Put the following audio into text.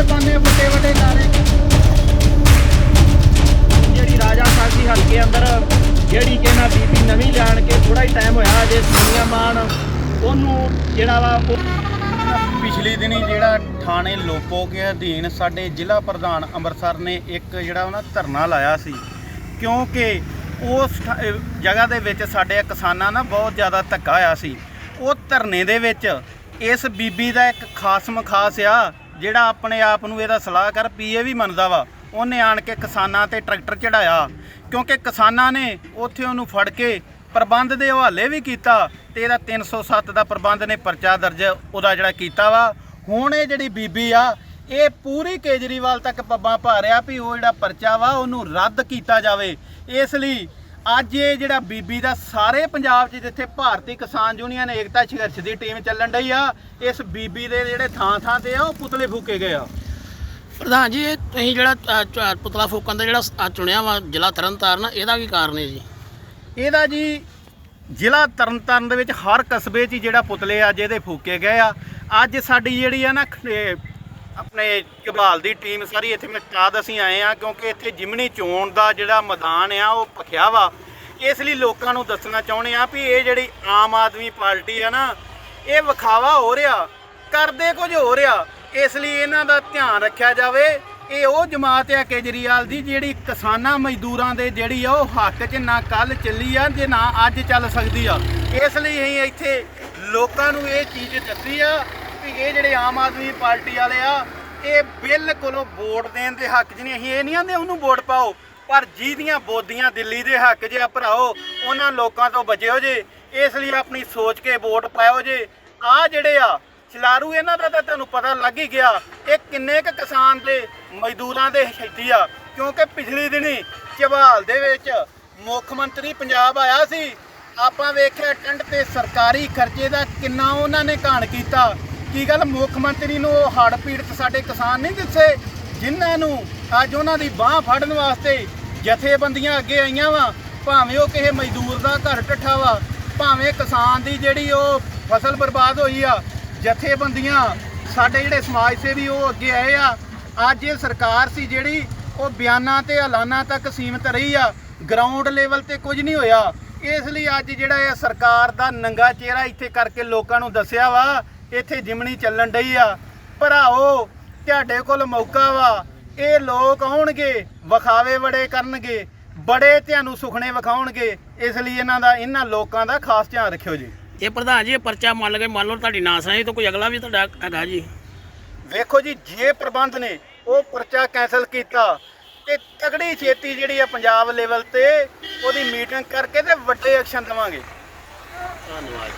ਜਿਹੜੇ ਪਾਉਂਦੇ ਵੱਡੇ ਵੱਡੇ ਨਾਰੇ ਜਿਹੜੀ ਰਾਜਾ ਸਾਹਿਬ ਹਲਕੇ ਅੰਦਰ, ਜਿਹੜੀ ਕਿ ਨਾ ਬੀਬੀ ਨਵੀਂ ਜਾਣ ਕੇ ਥੋੜਾ ਹੀ ਟਾਈਮ ਹੋਇਆ ਜੇ ਸੋਨੀਆ ਮਾਨ ਉਹਨੂੰ ਜਿਹੜਾ ਵਾ ਪਿਛਲੇ ਦਿਨੀ ਜਿਹੜਾ ਥਾਣੇ ਲੋਪੋ ਕੇ ਅਧੀਨ ਸਾਡੇ ਜ਼ਿਲ੍ਹਾ ਪ੍ਰਧਾਨ ਅੰਮ੍ਰਿਤਸਰ ਨੇ ਇੱਕ ਜਿਹੜਾ ਉਹਨਾਂ ਧਰਨਾ ਲਾਇਆ ਸੀ। ਕਿਉਂਕਿ ਉਸ ਜਗ੍ਹਾ ਦੇ ਵਿੱਚ ਸਾਡੇ ਕਿਸਾਨਾਂ ਨਾਲ ਬਹੁਤ ਜ਼ਿਆਦਾ ਧੱਕਾ ਆਇਆ ਸੀ। ਉਹ ਧਰਨੇ ਦੇ ਵਿੱਚ ਇਸ ਬੀਬੀ ਦਾ ਇੱਕ ਖਾਸ ਮਖਾਸ ਆ ਜਿਹੜਾ ਆਪਣੇ ਆਪ ਨੂੰ ਇਹਦਾ ਸਲਾਹਕਾਰ ਪੀਏ ਵੀ ਮੰਨਦਾ ਵਾ, ਉਹਨੇ ਆਣ ਕੇ ਕਿਸਾਨਾਂ ਤੇ ਟਰੈਕਟਰ ਚੜਾਇਆ। ਕਿਉਂਕਿ ਕਿਸਾਨਾਂ ਨੇ ਉੱਥੇ ਉਹਨੂੰ ਫੜ ਕੇ ਪ੍ਰਬੰਧ ਦੇ ਹਵਾਲੇ ਵੀ ਕੀਤਾ ਤੇ ਇਹਦਾ 307 ਦਾ ਪ੍ਰਬੰਧ ਨੇ ਪਰਚਾ ਦਰਜ ਉਹਦਾ ਜਿਹੜਾ ਕੀਤਾ ਵਾ। ਹੁਣ ਇਹ ਜਿਹੜੀ ਬੀਬੀ ਆ, ਇਹ ਪੂਰੀ ਕੇਜਰੀਵਾਲ ਤੱਕ ਪੱਬਾਂ ਪਾ ਰਿਹਾ ਵੀ ਉਹ ਜਿਹੜਾ ਪਰਚਾ ਵਾ, ਉਹਨੂੰ ਰੱਦ ਕੀਤਾ ਜਾਵੇ। ਇਸ ਲਈ ਅੱਜ ਇਹ ਜਿਹੜਾ ਬੀਬੀ ਦਾ ਸਾਰੇ ਪੰਜਾਬ 'ਚ ਜਿੱਥੇ ਭਾਰਤੀ ਕਿਸਾਨ ਯੂਨੀਅਨ ਏਕਤਾ ਸੰਘਰਸ਼ ਦੀ ਟੀਮ ਚੱਲਣ ਡਈ ਆ ਇਸ ਬੀਬੀ ਦੇ ਜਿਹੜੇ ਥਾਂ ਥਾਂ ਤੇ ਆ ਉਹ ਪੁਤਲੇ ਫੂਕੇ ਗਏ ਆ। ਪ੍ਰਧਾਨ ਜੀ ਇਹ ਤੁਸੀਂ ਜਿਹੜਾ ਅ, ਚ- ਪੁਤਲਾ ਫੂਕਣ ਦਾ ਜਿਹੜਾ ਅ, ਚੁਣਿਆ ਵਾ ਜ਼ਿਲ੍ਹਾ ਤਰਨਤਾਰਨ ਇਹਦਾ ਕੀ ਕਾਰਨ ਹੈ ਜੀ? ਇਹਦਾ ਜੀ ਜ਼ਿਲ੍ਹਾ ਤਰਨਤਾਰਨ ਦੇ ਵਿੱਚ ਹਰ ਕਸਬੇ 'ਚ ਹੀ ਜਿਹੜਾ ਪੁਤਲੇ ਆ ਜਿਹਦੇ ਫੂਕੇ ਗਏ ਆ। ਅੱਜ ਸਾਡੀ ਜਿਹੜੀ ਆ ਨਾ ਖ- ਇਹ ਆਪਣੇ ਕਬਾਲ ਦੀ ਟੀਮ ਸਾਰੀ ਇੱਥੇ ਮੈਂ ਤਾਦ ਅਸੀਂ ਆਏ ਆ, ਕਿਉਂਕਿ ਇੱਥੇ ਜਿਮਣੀ ਚੋਣ ਦਾ ਜਿਹੜਾ ਮੈਦਾਨ ਆ, ਉਹ ਭਖਿਆ ਵਾ। ਇਸ ਲਈ ਲੋਕਾਂ ਨੂੰ ਦੱਸਣਾ ਚਾਹੁੰਦੇ ਆ ਵੀ ਇਹ ਜਿਹੜੀ ਆਮ ਆਦਮੀ ਪਾਰਟੀ ਆ ਨਾ, ਇਹ ਵਿਖਾਵਾ ਹੋ ਰਿਹਾ, ਕਰਦੇ ਕੁਝ ਹੋ ਰਿਹਾ। ਇਸ ਲਈ ਇਹਨਾਂ ਦਾ ਧਿਆਨ ਰੱਖਿਆ ਜਾਵੇ। ਇਹ ਉਹ ਜਮਾਤ ਆ ਕੇਜਰੀਵਾਲ ਦੀ ਜਿਹੜੀ ਕਿਸਾਨਾਂ ਮਜ਼ਦੂਰਾਂ ਦੇ ਜਿਹੜੀ ਆ, ਉਹ ਹੱਕ 'ਚ ਨਾ ਕੱਲ ਚੱਲੀ ਆ ਜੇ ਨਾ ਅੱਜ ਚੱਲ ਸਕਦੀ ਆ। ਇਸ ਲਈ ਅਸੀਂ ਇੱਥੇ ਲੋਕਾਂ ਨੂੰ ਇਹ ਚੀਜ਼ ਦੱਸੀ ਆ ਵੀ ਇਹ ਜਿਹੜੇ ਆਮ ਆਦਮੀ ਪਾਰਟੀ ਵਾਲੇ ਆ, ਇਹ ਬਿਲਕੁਲ ਵੋਟ ਦੇਣ ਦੇ ਹੱਕ 'ਚ ਨਹੀਂ। ਅਸੀਂ ਇਹ ਨਹੀਂ ਆਂਦੇ ਉਹਨੂੰ ਵੋਟ ਪਾਓ, ਪਰ ਜਿਹਦੀਆਂ ਬੋਦੀਆਂ ਦਿੱਲੀ ਦੇ ਹੱਕ 'ਚ ਆ ਭਰਾਓ, ਉਹਨਾਂ ਲੋਕਾਂ ਤੋਂ ਬਚਿਓ ਜੇ। ਇਸ ਲਈ ਆਪਣੀ ਸੋਚ ਕੇ ਵੋਟ ਪਾਇਓ ਜੇ। ਆ ਜਿਹੜੇ ਆ ਚਲਾਰੂ ਇਹਨਾਂ ਦਾ ਤਾਂ ਤੁਹਾਨੂੰ ਪਤਾ ਲੱਗ ਹੀ ਗਿਆ, ਇਹ ਕਿੰਨੇ ਕੁ ਕਿਸਾਨ ਦੇ ਮਜ਼ਦੂਰਾਂ ਦੇ ਸ਼ਹੀਦੀ ਆ। ਕਿਉਂਕਿ ਪਿਛਲੀ ਦਿਨੀ ਚਵਾਲ ਦੇ ਵਿੱਚ ਮੁੱਖ ਮੰਤਰੀ ਪੰਜਾਬ ਆਇਆ ਸੀ। ਆਪਾਂ ਵੇਖਿਆ ਟੰਡ ਤੇ ਸਰਕਾਰੀ ਖਰਚੇ ਦਾ ਕਿੰਨਾ ਉਹਨਾਂ ਨੇ ਘਾਣ ਕੀਤਾ। ਕੀ ਗੱਲ? ਮੁੱਖ ਮੰਤਰੀ ਨੂੰ ਉਹ ਹੜ੍ਹ ਪੀੜਤ ਸਾਡੇ ਕਿਸਾਨ ਨਹੀਂ ਦਿੱਸੇ ਜਿਨ੍ਹਾਂ ਨੂੰ ਅੱਜ ਉਹਨਾਂ ਦੀ ਬਾਹ ਫੜਨ ਵਾਸਤੇ ਜਥੇਬੰਦੀਆਂ ਅੱਗੇ ਆਈਆਂ ਵਾ। ਭਾਵੇਂ ਉਹ ਕਿਸੇ ਮਜ਼ਦੂਰ ਦਾ ਘਰ ਟੱਠਾ ਵਾ, ਭਾਵੇਂ ਕਿਸਾਨ ਦੀ ਜਿਹੜੀ ਉਹ ਫਸਲ ਬਰਬਾਦ ਹੋਈ ਆ, ਜਥੇਬੰਦੀਆਂ ਸਾਡੇ ਜਿਹੜੇ ਸਮਾਜ ਸੇਵੀ ਉਹ ਅੱਗੇ ਆਏ ਆ। ਅੱਜ ਇਹ ਸਰਕਾਰ ਸੀ ਜਿਹੜੀ ਉਹ ਬਿਆਨਾਂ ਤੇ ਐਲਾਨਾਂ ਤੱਕ ਸੀਮਿਤ ਰਹੀ ਆ ਗਰਾਊਂਡ ਲੈਵਲ ਤੇ ਕੁਝ ਨਹੀਂ ਹੋਇਆ। ਇਸ ਲਈ ਅੱਜ ਜਿਹੜਾ ਇਹ ਸਰਕਾਰ ਦਾ ਨੰਗਾ ਚਿਹਰਾ ਇੱਥੇ ਕਰਕੇ ਲੋਕਾਂ ਨੂੰ ਦੱਸਿਆ ਵਾ ਇੱਥੇ ਜਿਮਣੀ ਚੱਲਣ ਡਈ ਆ। ਭਰਾਓ ਤੁਹਾਡੇ ਕੋਲ ਮੌਕਾ ਵਾ। ਇਹ ਲੋਕ ਆਉਣਗੇ ਵਿਖਾਵੇ ਬੜੇ ਕਰਨਗੇ ਬੜੇ ਤੁਹਾਨੂੰ ਸੁਖਣੇ ਵਿਖਾਉਣਗੇ। ਇਸ ਲਈ ਇਹਨਾਂ ਦਾ ਇਹਨਾਂ ਲੋਕਾਂ ਦਾ ਖਾਸ ਧਿਆਨ ਰੱਖਿਓ ਜੀ। ਇਹ ਪ੍ਰਧਾਨ ਜੀ ਇਹ ਪਰਚਾ ਮੰਨ ਲਗੇ ਮੰਨ ਲਓ ਤੁਹਾਡੀ ਨਾ ਸੁਣੀ ਤਾਂ ਕੋਈ ਅਗਲਾ ਵੀ ਤੁਹਾਡਾ ਹੈਗਾ ਜੀ। ਵੇਖੋ ਜੀ ਜੇ ਪ੍ਰਬੰਧ ਨੇ ਉਹ ਪਰਚਾ ਕੈਨਸਲ ਕੀਤਾ ਤੇ ਤਗੜੀ ਛੇਤੀ ਜਿਹੜੀ ਆ ਪੰਜਾਬ ਲੈਵਲ ਤੇ ਉਹਦੀ ਮੀਟਿੰਗ ਕਰਕੇ ਤੇ ਵੱਡੇ ਐਕਸ਼ਨ ਲਵਾਂਗੇ। ਧੰਨਵਾਦ